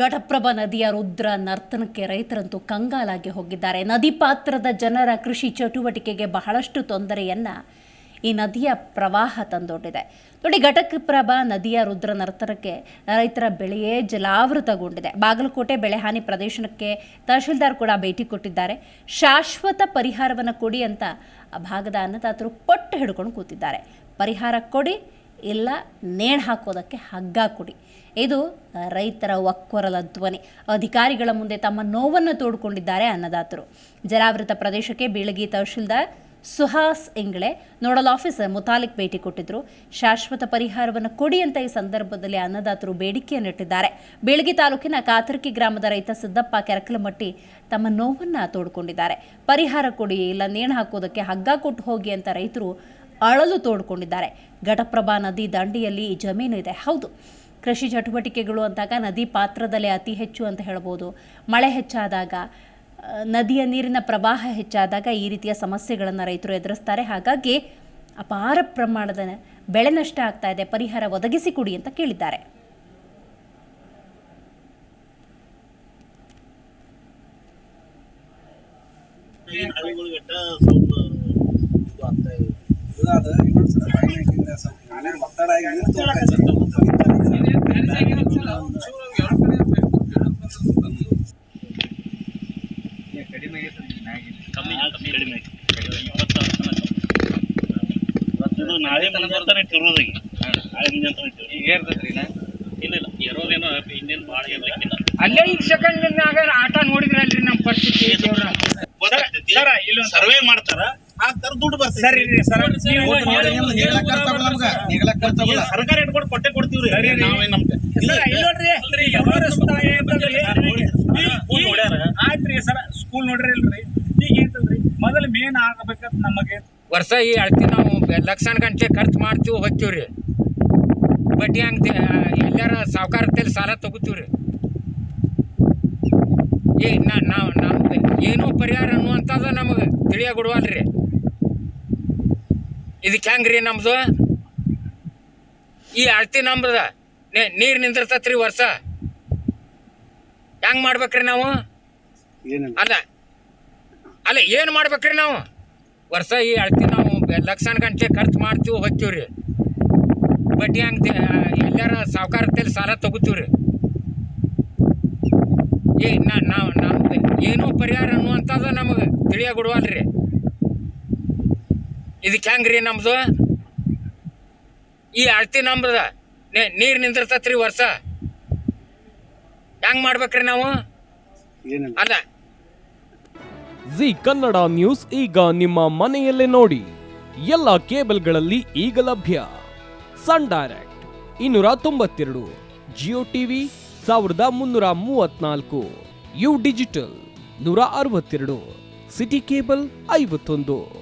ಘಟಪ್ರಭಾ ನದಿಯ ರುದ್ರ ನರ್ತನಕ್ಕೆ ರೈತರಂತೂ ಕಂಗಾಲಾಗಿ ಹೋಗಿದ್ದಾರೆ. ನದಿ ಪಾತ್ರದ ಜನರ ಕೃಷಿ ಚಟುವಟಿಕೆಗೆ ಬಹಳಷ್ಟು ತೊಂದರೆಯನ್ನ ಈ ನದಿಯ ಪ್ರವಾಹ ತಂದೊಡ್ಡಿದೆ. ನೋಡಿ ಘಟಪ್ರಭಾ ನದಿಯ ರುದ್ರ ನರ್ತನಕ್ಕೆ ರೈತರ ಬೆಳೆಯೇ ಜಲಾವೃತಗೊಂಡಿದೆ. ಬಾಗಲಕೋಟೆ ಬೆಳೆಹಾನಿ ಪ್ರದೇಶಕ್ಕೆ ತಹಶೀಲ್ದಾರ್ ಕೂಡ ಭೇಟಿ ಕೊಟ್ಟಿದ್ದಾರೆ. ಶಾಶ್ವತ ಪರಿಹಾರವನ್ನು ಕೊಡಿ ಅಂತ ಆ ಭಾಗದ ಅನ್ನದಾತರು ಪಟ್ಟು ಹಿಡ್ಕೊಂಡು ಕೂತಿದ್ದಾರೆ. ಪರಿಹಾರ ಕೊಡಿ ಇಲ್ಲ, ನೇಣು ಹಾಕೋದಕ್ಕೆ ಹಗ್ಗ ಕೊಡಿ. ಇದು ರೈತರ ಒಕ್ಕೊರಲ ಧ್ವನಿ. ಅಧಿಕಾರಿಗಳ ಮುಂದೆ ತಮ್ಮ ನೋವನ್ನು ತೋಡ್ಕೊಂಡಿದ್ದಾರೆ ಅನ್ನದಾತರು. ಜಲಾವೃತ ಪ್ರದೇಶಕ್ಕೆ ಬೀಳಗಿ ತಹಶೀಲ್ದಾರ್ ಸುಹಾಸ್ ಇಂಗ್ಳೆ ನೋಡಲ್ ಆಫೀಸರ್ ಮುತಾಲಿಕ್ ಭೇಟಿ ಕೊಟ್ಟಿದ್ರು. ಶಾಶ್ವತ ಪರಿಹಾರವನ್ನು ಕೊಡಿ ಅಂತ ಈ ಸಂದರ್ಭದಲ್ಲಿ ಅನ್ನದಾತರು ಬೇಡಿಕೆಯನ್ನಿಟ್ಟಿದ್ದಾರೆ ಬೆಳಗಿ ತಾಲೂಕಿನ ಕಾತರ್ಕಿ ಗ್ರಾಮದ ರೈತ ಸಿದ್ದಪ್ಪ ಕೆರಕಲಮಟ್ಟಿ ತಮ್ಮ ನೋವನ್ನು ತೋಡ್ಕೊಂಡಿದ್ದಾರೆ. ಪರಿಹಾರ ಕೊಡಿ ಇಲ್ಲ, ನೇಣು ಹಾಕೋದಕ್ಕೆ ಹಗ್ಗ ಕೊಟ್ಟು ಹೋಗಿ ಅಂತ ರೈತರು ಅಳಲು ತೋಡ್ಕೊಂಡಿದ್ದಾರೆ. ಘಟಪ್ರಭಾ ನದಿ ದಂಡೆಯಲ್ಲಿ ಜಮೀನು ಇದೆ. ಹೌದು, ಕೃಷಿ ಚಟುವಟಿಕೆಗಳು ಅಂದಾಗ ನದಿ ಪಾತ್ರದಲ್ಲೇ ಅತಿ ಹೆಚ್ಚು ಅಂತ ಹೇಳ್ಬೋದು. ಮಳೆ ಹೆಚ್ಚಾದಾಗ ನದಿಯ ನೀರಿನ ಪ್ರವಾಹ ಹೆಚ್ಚಾದಾಗ ಈ ರೀತಿಯ ಸಮಸ್ಯೆಗಳನ್ನು ರೈತರು ಎದುರಿಸ್ತಾರೆ. ಹಾಗಾಗಿ ಅಪಾರ ಪ್ರಮಾಣದ ಬೆಳೆ ನಷ್ಟ ಆಗ್ತಾ ಇದೆ. ಪರಿಹಾರ ಒದಗಿಸಿಕೊಡಿ ಅಂತ ಕೇಳಿದ್ದಾರೆ. ಸ್ವಲ್ಪ ಇಪ್ಪತ್ತಾರು ತನಕ ಇದು ನಾಳೆ ಮುಂಜಾನೆ ತಿರುವುದಾಗಿ ನಾಳೆ ತಿರುವು ಇಲ್ಲ ಇಲ್ಲ. ಇರೋದೇನೋ ಇನ್ನೇನು ಭಾಳ ಇರ್ಲಿಕ್ಕಿಲ್ಲ. ಅಲ್ಲೇ ಈಗ ಸೆಕೆಂಡ್ನಾಗ ಆಟ ನೋಡಿದ್ರಲ್ರಿ ನಮ್ಮ ಪರಿಸ್ಥಿತಿ. ಸರ, ಇಲ್ಲೊಂದ್- ಸರ್ವೆ ಮಾಡ್ತಾರ? ಹಾಕ್ತಾರ ದುಡ್ಡು ಬರ್ತೈತಿ ಸರಿ ರೀ ಸರ್. ನೀವು ಸರ್ಕಾರ ಇಟ್ಕೊಂಡು ಕೊಟ್ಟೆ ಕೊಡ್ತೀವ್ರಿ. ನಾವೇ ನಮ್ಗೆ. ಆಯ್ತ್ರಿ ಸರ. ಸ್ಕೂಲ್ ನೋಡ್ರಿ ಇಲ್ರಿ. ಈಗ ಏನಂತಂದ್ರಿ ಮೊದಲು ಮೇನ್ ಆಗಬೇಕಂತ ನಮಗೆ. ವರ್ಷ ಈ ಅಳ್ತಿ ನಾವು ಲಕ್ಷಾನ್ ಗಂಟೆ ಖರ್ಚು ಮಾಡ್ತೀವಿ ಹೋಗ್ತೀವಿ ರೀ ಬಡ್ಡಿ ಹಂಗ ಎಲ್ಲಾರ ಸಾವುಕಾರದಲ್ಲಿ ಸಾಲ ತಗೋತೀವಿ ಏ ನಾ ನಾವು ನಮ್ದು ಏನೋ ಪರಿಹಾರ ಅನ್ನುವಂಥದ್ದು ನಮಗೆ ತಿಳಿಯಾಗುಡವಲ್ರಿ. ಇದಕ್ಕೆ ಹೆಂಗ್ರಿ ನಮ್ಮದು ಈ ಅಳ್ತಿ ನಮ್ದ. ನೀರು ನಿಂದಿರ್ತತ್ರಿ ವರ್ಷ. ಹೆಂಗ್ ಮಾಡ್ಬೇಕ್ರಿ ನಾವು? ಅಲ್ಲ ಅಲ್ಲ ಏನು ಮಾಡ್ಬೇಕ್ರಿ ನಾವು? ವರ್ಷ ಈ ಅಳ್ತಿ ನಾವು ಲಕ್ಷಾನ್ ಗಂಟೆ ಖರ್ಚು ಮಾಡ್ತೀವಿ ಹೋಗ್ತೀವಿ ರೀ ಬಡ್ಡಿ ಹಂಗೆ ಎಲ್ಲಾರ ಸಾವುಕಾರದಲ್ಲಿ ಸಾಲ ತಗೋತೀವಿ ರೀ ಏ ನಾ ನಾವು ನಮ್ಗೆ ಏನೋ ಪರಿಹಾರ ಅನ್ನುವಂಥದ್ದು ನಮಗೆ ತಿಳಿಯಾಗುಡವಲ್ರಿ ಇದಕ್ಕೆ ಹೆಂಗ್ರಿ ನಮ್ದು? ಈ ಅಳ್ತಿ ನಮ್ದ. ನೀರು ನಿಂದಿರ್ತತ್ರಿ ವರ್ಷ. ಹೆಂಗ್ ಮಾಡ್ಬೇಕ್ರಿ ನಾವು? ಅಲ್ಲ. ಜಿ ಕನ್ನಡ ನ್ಯೂಸ್ ಈಗ ನಿಮ್ಮ ಮನೆಯಲ್ಲೇ ನೋಡಿ. ಎಲ್ಲ ಕೇಬಲ್ಗಳಲ್ಲಿ ಈಗ ಲಭ್ಯ. ಸನ್ ಡೈರೆಕ್ಟ್ ಇನ್ನೂರ ತೊಂಬತ್ತೆರಡು ಜಿಯೋ ಟಿವಿ ಸಾವಿರದ ಮುನ್ನೂರ ಮೂವತ್ನಾಲ್ಕು ಯು ಡಿಜಿಟಲ್ ನೂರ ಅರವತ್ತೆರಡು ಸಿಟಿ ಕೇಬಲ್ ಐವತ್ತೊಂದು.